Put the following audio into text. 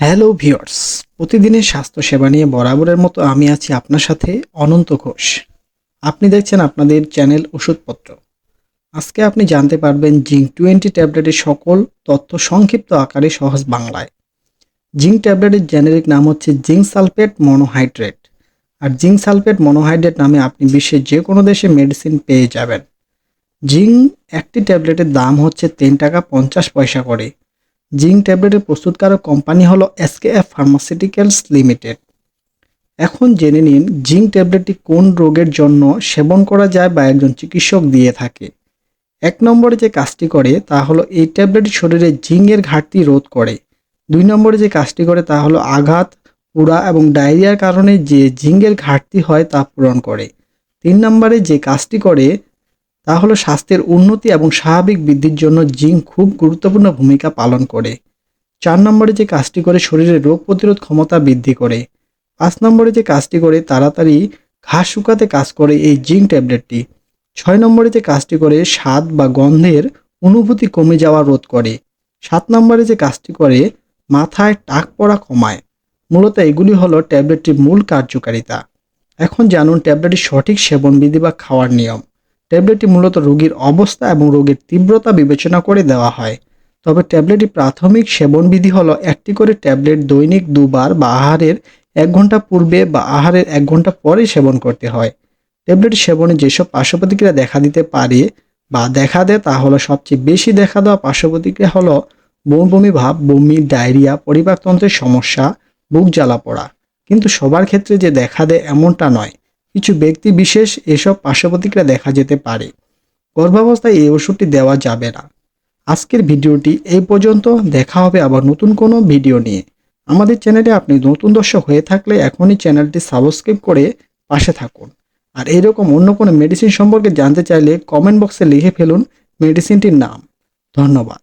Hello viewers প্রতিদিনের স্বাস্থ্য সেবা নিয়ে বরাবরের মতো আমি আছি আপনার সাথে অনন্ত ঘোষ। আপনি দেখছেন আপনাদের চ্যানেল ওষুধপত্র। আজকে আপনি জানতে পারবেন জিঙ্ক টোয়েন্টি ট্যাবলেটের সকল তথ্য সংক্ষিপ্ত আকারে সহজ বাংলায়। জিঙ্ক ট্যাবলেটের জেনেরিক নাম হচ্ছে জিঙ্ক সালফেট মনোহাইড্রেট। আর জিঙ্ক সালফেট মনোহাইড্রেট নামে আপনি বিশ্বের যে কোনো দেশে মেডিসিন পেয়ে যাবেন। জিঙ্ক একটি ট্যাবলেটের দাম হচ্ছে তিন টাকা পঞ্চাশ পয়সা করে। জিঙ্ক ট্যাবলেটের প্রস্তুতকারক কোম্পানি হলো এসকেএফ ফার্মাসিউটিক্যালস লিমিটেড। এখন জেনে নিন, জিঙ্ক ট্যাবলেটটি কোন রোগের জন্য সেবন করা যায় বা একজন চিকিৎসক দিয়ে থাকে। এক নম্বরে যে কাজটি করে তা হলো এই ট্যাবলেট শরীরে জিঙ্কের ঘাটতি রোধ করে। দুই নম্বরে যে কাজটি করে তা হলো আঘাত পুরা এবং ডায়রিয়ার কারণে যে জিঙ্কের ঘাটতি হয় তা পূরণ করে। তিন নম্বরে যে কাজটি করে তা হলো স্বাস্থ্যের উন্নতি এবং স্বাভাবিক বৃদ্ধির জন্য জিঙ্ক খুব গুরুত্বপূর্ণ ভূমিকা পালন করে। চার নম্বরে যে কাজটি করে শরীরের রোগ প্রতিরোধ ক্ষমতা বৃদ্ধি করে। পাঁচ নম্বরে যে কাজটি করে তাড়াতাড়ি ঘাস শুকাতে কাজ করে এই জিঙ্ক ট্যাবলেটটি। ছয় নম্বরে যে কাজটি করে স্বাদ বা গন্ধের অনুভূতি কমে যাওয়া রোধ করে। সাত নম্বরে যে কাজটি করে মাথায় টাক পড়া কমায়। মূলত এগুলি হলো ট্যাবলেটটির মূল কার্যকারিতা। এখন জানুন ট্যাবলেটটির সঠিক সেবনবিধি বা খাওয়ার নিয়ম। ট্যাবলেটটি মূলত রোগীর অবস্থা এবং রোগের তীব্রতা বিবেচনা করে দেওয়া হয়। তবে ট্যাবলেটটি প্রাথমিক সেবনবিধি হল একটি করে ট্যাবলেট দৈনিক দুবার বা আহারের এক ঘণ্টা পূর্বে বা আহারের এক ঘণ্টা পরে সেবন করতে হয়। ট্যাবলেট সেবনে যেসব পার্শ্ব প্রতিক্রিয়া দেখা দিতে পারে বা দেখা দেয় তা হলো সবচেয়ে বেশি দেখা দেওয়া পার্শ্ব প্রতিক্রিয়া হলো বমি বমি ভাব, বমি, ডায়রিয়া, পরিপাকতন্ত্রের সমস্যা, বুক জ্বালা পড়া। কিন্তু সবার ক্ষেত্রে যে দেখা দেয় এমনটা নয়। কিছু ব্যক্তি বিশেষ এসব পার্শ্ব প্রতিক্রিয়া দেখা যেতে পারে। গর্ভাবস্থায় এই ওষুধটি দেওয়া যাবে না। আজকের ভিডিওটি এই পর্যন্ত। দেখা হবে আবার নতুন কোনো ভিডিও নিয়ে। আমাদের চ্যানেলে আপনি নতুন দর্শক হয়ে থাকলে এখনই চ্যানেলটি সাবস্ক্রাইব করে পাশে থাকুন। আর এরকম অন্য কোনো মেডিসিন সম্পর্কে জানতে চাইলে কমেন্ট বক্সে লিখে ফেলুন মেডিসিনটির নাম। ধন্যবাদ।